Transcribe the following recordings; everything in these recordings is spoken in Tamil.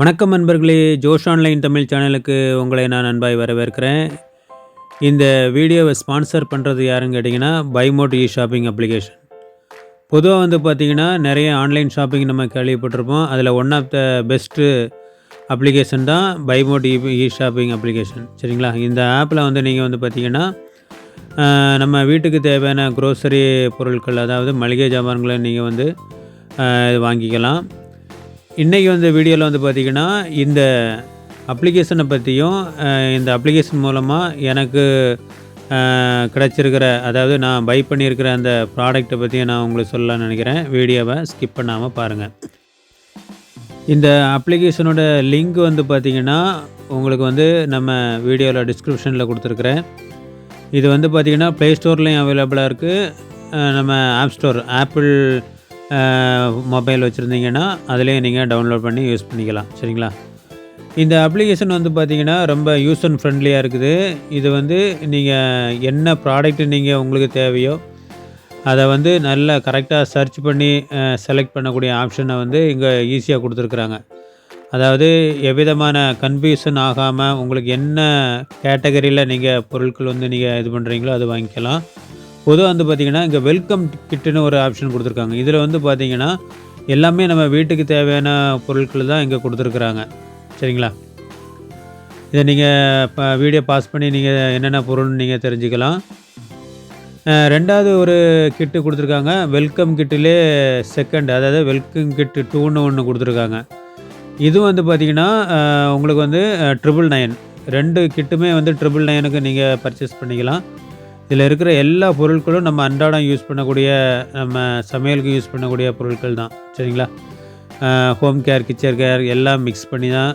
வணக்கம் நண்பர்களே ஜோஷ் ஆன்லைன் தமிழ் சேனலுக்கு உங்களை நான் நண்பாய் வரவேற்கிறேன். இந்த வீடியோவை ஸ்பான்சர் பண்ணுறது யாருன்னு கேட்டிங்கன்னா பைமோட் இ ஷாப்பிங் அப்ளிகேஷன் பொதுவாக வந்து பார்த்திங்கன்னா நிறைய ஆன்லைன் ஷாப்பிங் நம்ம கேள்விப்பட்டிருப்போம். அதில் one of the best application தான் பைமோட் இ இ ஷாப்பிங் அப்ளிகேஷன் சரிங்களா? இந்த ஆப்பில் வந்து நீங்கள் வந்து பார்த்திங்கன்னா நம்ம வீட்டுக்கு தேவையான க்ரோசரி பொருட்கள் அதாவது மளிகை ஜாமான்களை நீங்கள் வந்து வாங்கிக்கலாம். இன்றைக்கி வந்து வீடியோவில் வந்து பார்த்திங்கன்னா இந்த அப்ளிகேஷனை பற்றியும் இந்த அப்ளிகேஷன் மூலமாக எனக்கு கிடச்சிருக்கிற அதாவது நான் பை பண்ணியிருக்கிற அந்த ப்ராடக்ட்டை பற்றியும் நான் உங்களுக்கு சொல்லலாம்னு நினைக்கிறேன். வீடியோவை ஸ்கிப் பண்ணாமல் பாருங்கள் இந்த அப்ளிகேஷனோட லிங்க் வந்து பார்த்திங்கன்னா உங்களுக்கு வந்து நம்ம வீடியோவில் டிஸ்கிரிப்ஷனில் கொடுத்துருக்குறேன். இது வந்து பார்த்திங்கன்னா ப்ளே ஸ்டோர்லேயும் அவைலபிளாக இருக்குது நம்ம ஆப் ஸ்டோர் ஆப்பிள் மொபைல் வச்சுருந்தீங்கன்னா அதுலேயும் நீங்கள் டவுன்லோட் பண்ணி யூஸ் பண்ணிக்கலாம். சரிங்களா? இந்த அப்ளிகேஷன் வந்து பார்த்திங்கன்னா ரொம்ப யூஸ் அண்ட் ஃப்ரெண்ட்லியாக இருக்குது. இது வந்து நீங்கள் என்ன ப்ராடக்ட் நீங்கள் உங்களுக்கு தேவையோ அதை வந்து நல்லா கரெக்டாக சர்ச் பண்ணி செலக்ட் பண்ணக்கூடிய ஆப்ஷனை வந்து இங்கே ஈஸியாக கொடுத்துருக்குறாங்க. அதாவது எவ்விதமான கன்ஃபியூஷன் ஆகாமல் உங்களுக்கு என்ன கேட்டகரியில் நீங்கள் பொருட்கள் வந்து நீங்கள் இது பண்ணுறீங்களோ அது வாங்கிக்கலாம். பொதுவாக வந்து பார்த்திங்கன்னா இங்கே வெல்கம் கிட்டுன்னு ஒரு ஆப்ஷன் கொடுத்துருக்காங்க. இதில் வந்து பார்த்திங்கன்னா எல்லாமே நம்ம வீட்டுக்கு தேவையான பொருட்கள் தான் இங்கே கொடுத்துருக்குறாங்க. சரிங்களா? இதை நீங்கள் இப்போ வீடியோ பாஸ் பண்ணி நீங்கள் என்னென்ன பொருள்னு நீங்கள் தெரிஞ்சுக்கலாம். ரெண்டாவது ஒரு கிட்டு கொடுத்துருக்காங்க. வெல்கம் கிட்டிலே செகண்ட் அதாவது வெல்கம் கிட்டு டூன்னு ஒன்று கொடுத்துருக்காங்க. இது வந்து பார்த்திங்கன்னா உங்களுக்கு வந்து ட்ரிபிள் நைன் ரெண்டு கிட்டுமே வந்து ட்ரிபிள் நைனுக்கு நீங்கள் பர்ச்சேஸ் பண்ணிக்கலாம். இதில் இருக்கிற எல்லா பொருட்களும் நம்ம அன்றாடம் யூஸ் பண்ணக்கூடிய நம்ம சமையலுக்கு யூஸ் பண்ணக்கூடிய பொருட்கள் தான். சரிங்களா? ஹோம் கேர் கிச்சன் கேர் எல்லாம் மிக்ஸ் பண்ணி தான்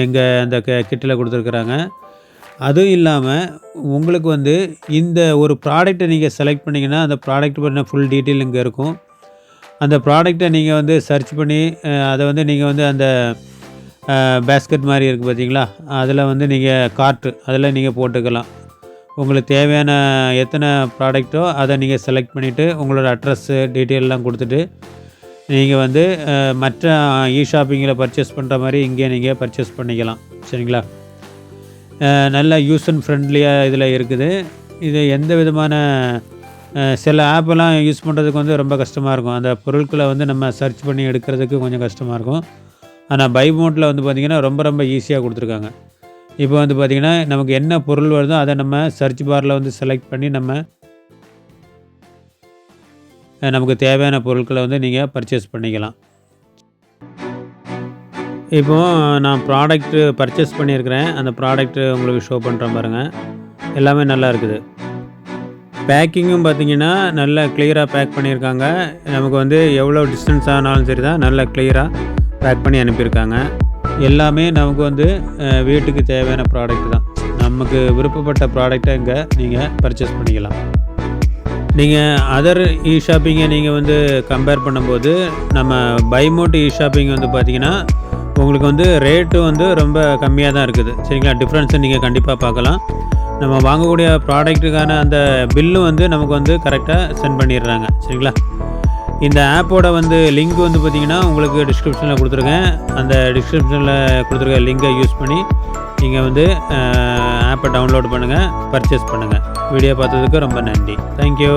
எங்கள் அந்த கிட்டில் கொடுத்துருக்குறாங்க. அதுவும் இல்லாமல் உங்களுக்கு வந்து இந்த ஒரு ப்ராடக்ட்டை நீங்கள் செலக்ட் பண்ணிங்கன்னா அந்த ப்ராடக்ட் பண்ண ஃபுல் டீட்டெயில் இங்கே இருக்கும். அந்த ப்ராடக்ட்டை நீங்கள் வந்து சர்ச் பண்ணி அதை வந்து நீங்கள் வந்து அந்த பேஸ்கெட் மாதிரி இருக்குது பார்த்தீங்களா அதில் வந்து நீங்கள் கார்ட்டு அதில் நீங்கள் போட்டுக்கலாம். உங்களுக்கு தேவையான எத்தனை ப்ராடக்ட்டோ அதை நீங்கள் செலக்ட் பண்ணிவிட்டு உங்களோட அட்ரஸ்ஸு டீட்டெயிலெலாம் கொடுத்துட்டு நீங்கள் வந்து மற்ற இ ஷாப்பிங்கில் பர்ச்சேஸ் பண்ணுற மாதிரி இங்கே நீங்கள் பர்ச்சேஸ் பண்ணிக்கலாம். சரிங்களா? நல்ல யூஸ் அண்ட் ஃப்ரெண்ட்லியாக இதில் இருக்குது. இது எந்த விதமான சில ஆப்பெல்லாம் யூஸ் பண்ணுறதுக்கு வந்து ரொம்ப கஷ்டமாக இருக்கும். அந்த பொருட்களை வந்து நம்ம சர்ச் பண்ணி எடுக்கிறதுக்கு கொஞ்சம் கஷ்டமாக இருக்கும். ஆனால் பை மோட்டில் வந்து பார்த்திங்கன்னா ரொம்ப ரொம்ப ஈஸியாக கொடுத்துருக்காங்க. இப்போ வந்து பார்த்திங்கன்னா நமக்கு என்ன பொருள் வருதோ அதை நம்ம சர்ச் பாரில் வந்து செலக்ட் பண்ணி நம்ம நமக்கு தேவையான பொருட்களை வந்து நீங்கள் பர்ச்சேஸ் பண்ணிக்கலாம். இப்போ நான் ப்ராடக்ட்டு பர்ச்சேஸ் பண்ணியிருக்கிறேன். அந்த ப்ராடக்ட்டு உங்களுக்கு ஷோ பண்ணுறேன் பாருங்கள் எல்லாமே நல்லா இருக்குது. பேக்கிங்கும் பார்த்தீங்கன்னா நல்லா கிளியராக பேக் பண்ணியிருக்காங்க. நமக்கு வந்து எவ்வளோ டிஸ்டன்ஸ் ஆனாலும் சரி தான் நல்லா கிளியராக பேக் பண்ணி அனுப்பியிருக்காங்க. எல்லாமே நமக்கு வந்து வீட்டுக்கு தேவையான ப்ராடக்ட் தான். நமக்கு விருப்பப்பட்ட ப்ராடக்டை இங்கே நீங்கள் பர்ச்சேஸ் பண்ணிக்கலாம். நீங்கள் அதர் இ ஷாப்பிங்கை நீங்கள் வந்து கம்பேர் பண்ணும்போது நம்ம பைமோட் இ ஷாப்பிங் வந்து பார்த்தீங்கன்னா உங்களுக்கு வந்து ரேட்டு வந்து ரொம்ப கம்மியாக தான் இருக்குது. சரிங்களா? டிஃப்ரென்ஸை நீங்கள் கண்டிப்பாக பார்க்கலாம். நம்ம வாங்கக்கூடிய ப்ராடக்ட்டுக்கான அந்த பில்லும் வந்து நமக்கு வந்து கரெக்டாக சென்ட் பண்ணிடுறாங்க. சரிங்களா? இந்த ஆப்போட வந்து லிங்க் வந்து பார்த்தீங்கன்னா உங்களுக்கு டிஸ்கிரிப்ஷனில் கொடுத்துருக்கேன். அந்த டிஸ்கிரிப்ஷனில் கொடுத்துருக்க லிங்கை யூஸ் பண்ணி நீங்கள் வந்து ஆப்பை டவுன்லோட் பண்ணுங்கள் பர்ச்சேஸ் பண்ணுங்கள் வீடியோ பார்த்ததுக்கு ரொம்ப நன்றி. தேங்க்யூ